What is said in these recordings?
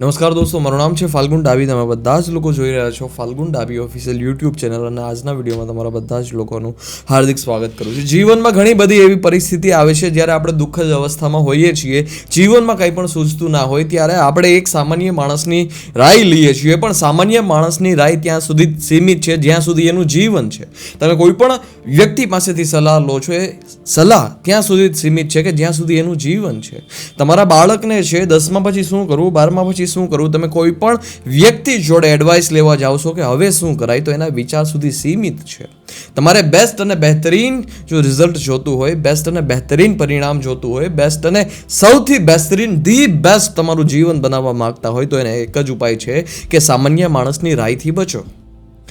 નમસ્કાર દોસ્તો, મારું નામ છે ફાલ્ગુન ડાબી. તમે બધા જ લોકો જોઈ રહ્યા છો ફાલ્ગુન ડાબી ઓફિશિયલ યુટ્યુબ ચેનલ અને આજના વિડીયોમાં તમારા બધા જ લોકોનું હાર્દિક સ્વાગત કરું છું. જીવનમાં ઘણી બધી એવી પરિસ્થિતિ આવે છે જ્યારે આપણે દુઃખદ અવસ્થામાં હોઈએ છીએ, જીવનમાં કંઈ પણ સૂઝતું ના હોય ત્યારે આપણે એક સામાન્ય માણસની રાય લઈએ છીએ. પણ સામાન્ય માણસની રાય ત્યાં સુધી સીમિત છે, જ્યાં સુધી એનું જીવન છે. તમે કોઈ પણ વ્યક્તિ પાસેથી સલાહ લો છો, એ સલાહ ત્યાં સુધી સીમિત છે કે જ્યાં સુધી એનું જીવન છે. તમારા બાળકને છે, દસમા પછી શું કરવું, બારમા પછી શું કરવું? તમે કોઈ પણ વ્યક્તિ જોડે એડવાઇસ લેવા જાઓ છો કે હવે શું કરાય, તો એના વિચાર સુધી સીમિત છે. તમારે બેસ્ટ અને બહેતરીન જો રિઝલ્ટ જોતું હોય બેસ્ટ અને બહેતરીન પરિણામ જોતું હોય બેસ્ટ અને સૌથી બહેતરીન ધી બેસ્ટ તમારું જીવન બનાવવા માંગતા હોય, તો એને એક જ ઉપાય છે કે સામાન્ય માણસની રાયથી બચો.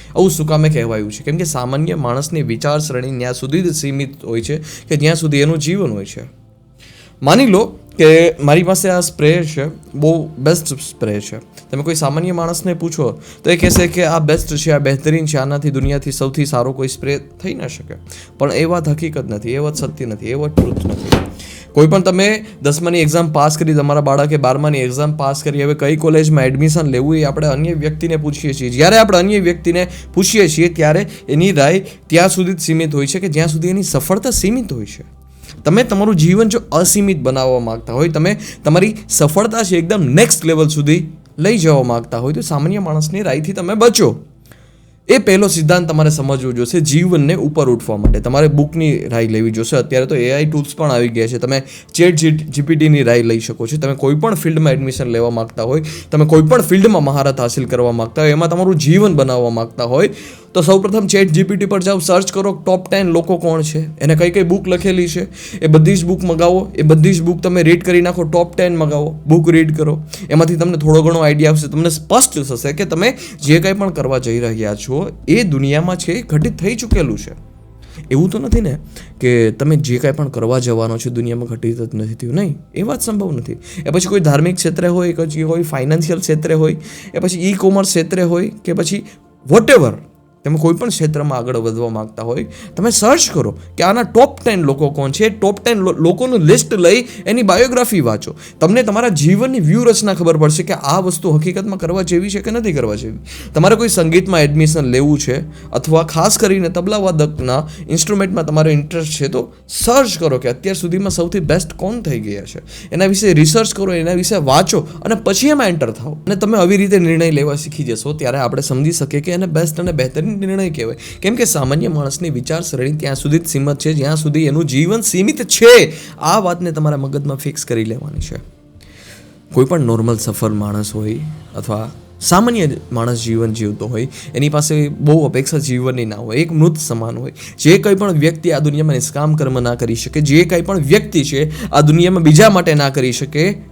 આવું શું કામે કહેવાયું છે? કેમ કે સામાન્ય માણસની વિચારસરણી ત્યાં સુધી જ સીમિત હોય છે કે જ્યાં સુધી એનું જીવન હોય છે. માની લો કે મારી પાસે આ સ્પ્રે છે, બહુ બેસ્ટ સ્પ્રે છે. તમે કોઈ સામાન્ય માણસને પૂછો, તો એ કહેશે કે આ બેસ્ટ છે, આ બહેતરીન છે, આનાથી દુનિયાથી સૌથી સારો કોઈ સ્પ્રે થઈ ન શકે. પણ એ વાત હકીકત નથી, એ વાત સત્ય નથી, એ વાત ટ્રુથ નથી. કોઈ પણ તમે દસમાની એક્ઝામ પાસ કરી, તમારા બાળકે બારમાની એક્ઝામ પાસ કરી, હવે કઈ કોલેજમાં એડમિશન લેવું એ આપણે અન્ય વ્યક્તિને પૂછીએ છીએ. જ્યારે આપણે અન્ય વ્યક્તિને પૂછીએ છીએ, ત્યારે એની રાય ત્યાં સુધી જ સીમિત હોય છે કે જ્યાં સુધી એની સફળતા સીમિત હોય છે. તમે તમારું જીવન જો અસીમિત બનાવવા માંગતા હોય, તમે તમારી સફળતા છે એકદમ નેક્સ્ટ લેવલ સુધી લઈ જવા માંગતા હોય, તો સામાન્ય માણસની રાયથી તમે બચો. એ પહેલો સિદ્ધાંત તમારે સમજવો જોશે જીવનને ઉપર ઉઠવા માટે. તમારે બુકની રાય લેવી જોશે. અત્યારે તો એઆઈ ટૂલ્સ પણ આવી ગયા છે. તમે ચેટ જીપીટીની રાય લઈ શકો છો. તમે કોઈ પણ ફિલ્ડમાં એડમિશન લેવા માંગતા હોય, તમે કોઈ પણ ફિલ્ડમાં મહારત હાસિલ કરવા માંગતા હોય, એમાં તમારું જીવન બનાવવા માંગતા હોય તો સૌપ્રથમ ચેટ જીપીટી પર જાઓ સર્ચ કરો ટોપ ટેન લોકો કોણ છે? એને કઈ કઈ બુક લખેલી છે? એ બધી જ બુક મગાવો, એ બધી જ બુક તમે રીડ કરી નાખો ટોપ ટેન મગાવો બુક રીડ કરો. એમાંથી તમને થોડો ઘણો આઈડિયા આવશે, તમને સ્પષ્ટ થશે કે તમે જે કંઈ પણ કરવા જઈ રહ્યા છો, એ દુનિયામાં છે ઘટિત થઈ ચૂકેલું છે. એવું તો નથી ને કે તમે જે કાંઈ પણ કરવા જવાનો છો દુનિયામાં ઘટિત જ નથી થયું, નહીં. એ વાત સંભવ નથી. એ પછી કોઈ ધાર્મિક ક્ષેત્રે હોય કે પછી હોય ફાઇનાન્શિયલ ક્ષેત્રે હોય, એ પછી ઈ કોમર્સ ક્ષેત્રે હોય કે પછી વોટ એવર તમે કોઈ પણ ક્ષેત્રમાં આગળ વધવા માંગતા હોય, તમે સર્ચ કરો કે આના ટોપ ટેન લોકો કોણ છે ટોપ ટેન લોકોનું લિસ્ટ લઈ એની બાયોગ્રાફી વાંચો. તમને તમારા જીવનની વ્યૂહરચના ખબર પડશે કે આ વસ્તુ હકીકતમાં કરવા જેવી છે કે નથી કરવા જેવી. તમારે કોઈ સંગીતમાં એડમિશન લેવું છે અથવા ખાસ કરીને તબલા વાદકના ઇન્સ્ટ્રુમેન્ટમાં તમારો ઇન્ટરેસ્ટ છે, તો સર્ચ કરો કે અત્યાર સુધીમાં સૌથી બેસ્ટ કોણ થઈ ગયા છે. એના વિશે રિસર્ચ કરો, એના વિશે વાંચો અને પછી એમાં એન્ટર થાઓ. અને તમે આવી રીતે નિર્ણય લેવા શીખી જશો, ત્યારે આપણે સમજી શકીએ કે એને બેસ્ટ અને બહેતરીન નિર્ણય કહેવાય. કેમ કે સામાન્ય માણસની વિચારસરણી ત્યાં સુધી જ સીમિત છે, જ્યાં સુધી એનું જીવન સીમિત છે. આ વાતને તમારા મગજમાં ફિક્સ કરી લેવાની છે. કોઈ પણ નોર્મલ સફળ માણસ હોય અથવા સામાન્ય માણસ જીવન જીવતો હોય, એની પાસે બહુ અપેક્ષા જીવનની ના હોય, એક મૃત સમાન હોય. જે કંઈ પણ વ્યક્તિ આ દુનિયામાં નિષ્કામ કર્મ ના કરી શકે, જે કંઈ પણ વ્યક્તિ છે, આ દુનિયામાં બીજા માટે ના કરી શકે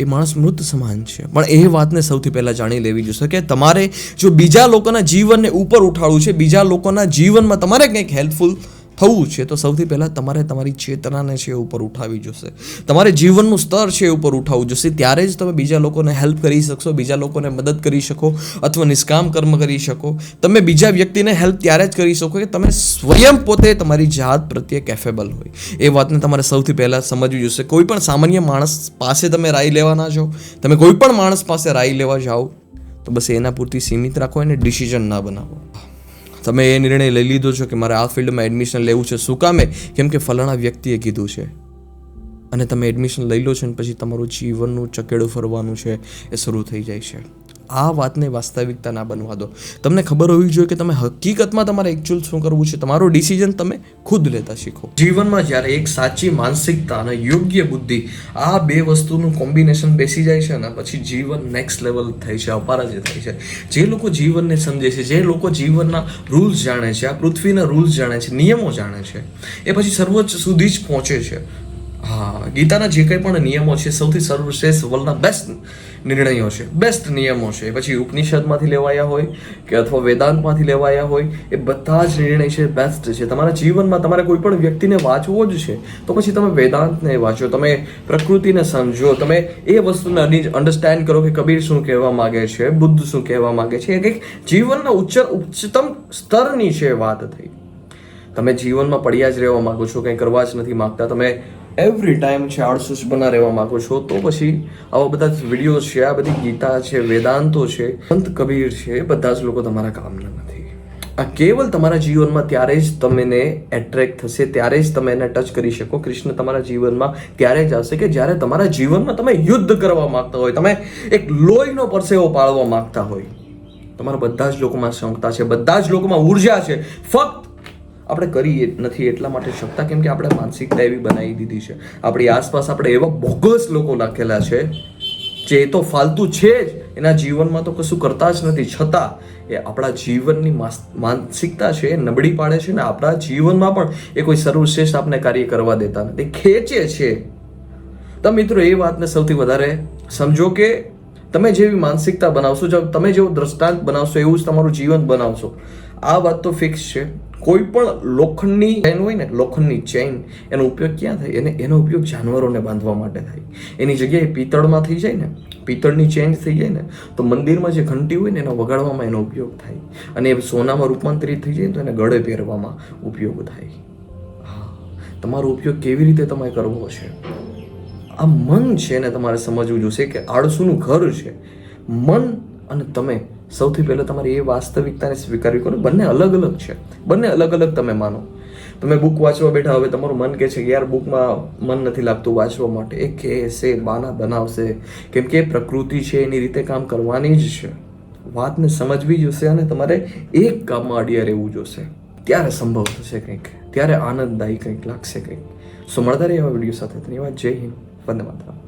એ માણસ મૃત સમાન છે. પણ એ વાતને સૌથી પહેલાં જાણી લેવી જોઈશે કે તમારે જો બીજા લોકોના જીવનને ઉપર ઉઠાડવું છે, બીજા લોકોના જીવનમાં તમારે કંઈક હેલ્પફુલ થવું છે, તો સૌથી પહેલાં તમારે તમારી ચેતનાને છે એ ઉપર ઉઠાવી જોશે. તમારે જીવનનું સ્તર છે ઉપર ઉઠાવવું જોશે. ત્યારે જ તમે બીજા લોકોને હેલ્પ કરી શકશો, બીજા લોકોને મદદ કરી શકો, અથવા નિષ્કામ કર્મ કરી શકો. તમે બીજા વ્યક્તિને હેલ્પ ત્યારે જ કરી શકો કે તમે સ્વયં પોતે તમારી જાત પ્રત્યે કેફેબલ હોય. એ વાતને તમારે સૌથી પહેલાં સમજવી જોશે. કોઈ પણ સામાન્ય માણસ પાસે તમે રાય લેવા ના જાઓ તમે કોઈ પણ માણસ પાસે રાય લેવા જાઓ, તો બસ એના પૂરતી સીમિત રાખો અને ડિસિઝન ના બનાવો. તમે એ નિર્ણય લઈ લીધો છો કે મારે આ ફિલ્ડમાં એડમિશન લેવું છે? શું કામે? કેમ કે ફલાણા વ્યક્તિએ કીધું છે. અને તમે એડમિશન લઈ લો છો ને પછી તમારું જીવનનું ચકેડું ફરવાનું છે, એ શરૂ થઈ જાય છે. આ વાતને વાસ્તવિકતા ના બનવા દો. તમને ખબર હોવી જોઈએ કે તમે હકીકતમાં તમારે એકચ્યુઅલ શું કરવું છે? તમારો ડિસિઝન તમે ખુદ લેતા શીખો. જીવનમાં જ્યારે એક સાચી માનસિકતા અને યોગ્ય બુદ્ધિ આ બે વસ્તુનું કોમ્બિનેશન બેસી જાય છે ને, પછી જીવન નેક્સ્ટ લેવલ થાય છે, અપારાજય થાય છે. જે લોકો જીવનને સમજે છે, જે લોકો જીવનના રૂલ્સ જાણે છે, આ પૃથ્વીના રૂલ્સ જાણે છે, નિયમો જાણે છે, એ પછી સર્વોચ્ચ સુધી જ પહોંચે છે. હા, ગીતાના જે કંઈ પણ નિયમો છે, સૌથી સર્વશ્રેષ્ઠ વર્લ્ડના બેસ્ટ નિર્ણયો છે. બેસ્ટ નિયમો છે. પછી ઉપનિષદમાંથી લેવાયા હોય કે અથવા વેદાંતમાંથી લેવાયા હોય, એ બધા જ નિર્ણય છે બેસ્ટ છે. તમારા જીવનમાં તમારે કોઈ પણ વ્યક્તિને વાંચવો જ છે, તો પછી તમે વેદાંતને વાંચો. તમે પ્રકૃતિને સમજો. તમે એ વસ્તુને અન્ડરસ્ટેન્ડ કરો કે કબીર શું કહેવા માંગે છે, બુદ્ધ શું કહેવા માંગે છે. એ જીવનના ઉચ્ચ ઉચ્ચતમ સ્તરની છે વાત થઈ. તમે જીવનમાં પડ્યા જ રહેવા માંગો છો, કંઈ કરવા જ નથી માંગતા. તમે એવરી ટાઈમ છે આળસુસ બના રહેવા માંગો છો, તો પછી આવા બધા વિડીયોઝ છે, આ બધી ગીતા છે, વેદાંતો છે, સંત કબીર છે, એ બધા જ લોકો તમારા કામના નથી. આ કેવલ તમારા જીવનમાં ત્યારે જ તમને એટ્રેક્ટ થશે, ત્યારે જ તમે એને ટચ કરી શકો. કૃષ્ણ તમારા જીવનમાં ત્યારે જ આવશે કે જ્યારે તમારા જીવનમાં તમે યુદ્ધ કરવા માંગતા હોય, તમે એક લોહીનો પરસેવો પાળવા માંગતા હોય. તમારા બધા જ લોકોમાં ક્ષમતા છે, બધા જ લોકોમાં ઊર્જા છે. ફક્ત આપણે કરી નથી, એટલા માટે શકતા કેમ કે આપણે માનસિકતા એવી બનાવી દીધી છે. આપણી આસપાસ આપણે એવા બોગસ લોકો નાખેલા છે, જે તો ફાલતુ છે જ. એના જીવનમાં તો કશું કરતા જ નથી. છતાં એ આપણા જીવનની માનસિકતા છે, એ નબળી પાડે છે ને આપણા જીવનમાં પણ એ કોઈ સર્વશ્રેષ્ઠ આપણે કાર્ય કરવા દેતા નથી. ખેંચે છે. તો મિત્રો, એ વાતને સૌથી વધારે સમજો કે તમે જેવી માનસિકતા બનાવશો, જો તમે જેવો દ્રષ્ટાંત બનાવશો, એવું જ તમારું જીવન બનાવશો. આ વાત તો ફિક્સ છે. કોઈ પણ લોખંડની ચેન હોય ને, લોખંડની ચેન એનો ઉપયોગ ક્યાં થાય? એને, એનો ઉપયોગ જાનવરોને બાંધવા માટે થાય. એની જગ્યાએ પિત્તળમાં થઈ જાય ને, પિત્તળની ચેઇન થઈ જાય ને, તો મંદિરમાં જે ઘંટી હોય ને, એનો વગાડવામાં એનો ઉપયોગ થાય. અને એ સોનામાં રૂપાંતરિત થઈ જાય તો એને ગળે પહેરવામાં ઉપયોગ થાય. તમારો ઉપયોગ કેવી રીતે તમે કરવો છે? આ મન છે ને તમારે સમજવું જોશે કે આળસુનું ઘર છે. મન અને તમે સૌથી પહેલાં તમારે એ વાસ્તવિકતાને સ્વીકારવી કરો બંને અલગ અલગ છે. બંને અલગ અલગ તમે માનો. તમે બુક વાંચવા બેઠા હવે તમારું મન કહે છે કે યાર બુકમાં મન નથી લાગતું વાંચવા માટે. એ કહેશે બાના બનાવશે. કેમ કે પ્રકૃતિ છે, એની રીતે કામ કરવાની જ છે. વાતને સમજવી જોશે અને તમારે એક કામમાં અડિયા રહેવું જોશે. ત્યારે સંભવ થશે કંઈક. ત્યારે આનંદદાયી કંઈક લાગશે કંઈક. સો મળતા રહે એવા વીડિયો સાથે. ધન્યવાદ. જય હિન્દ. વંદે માતરમ.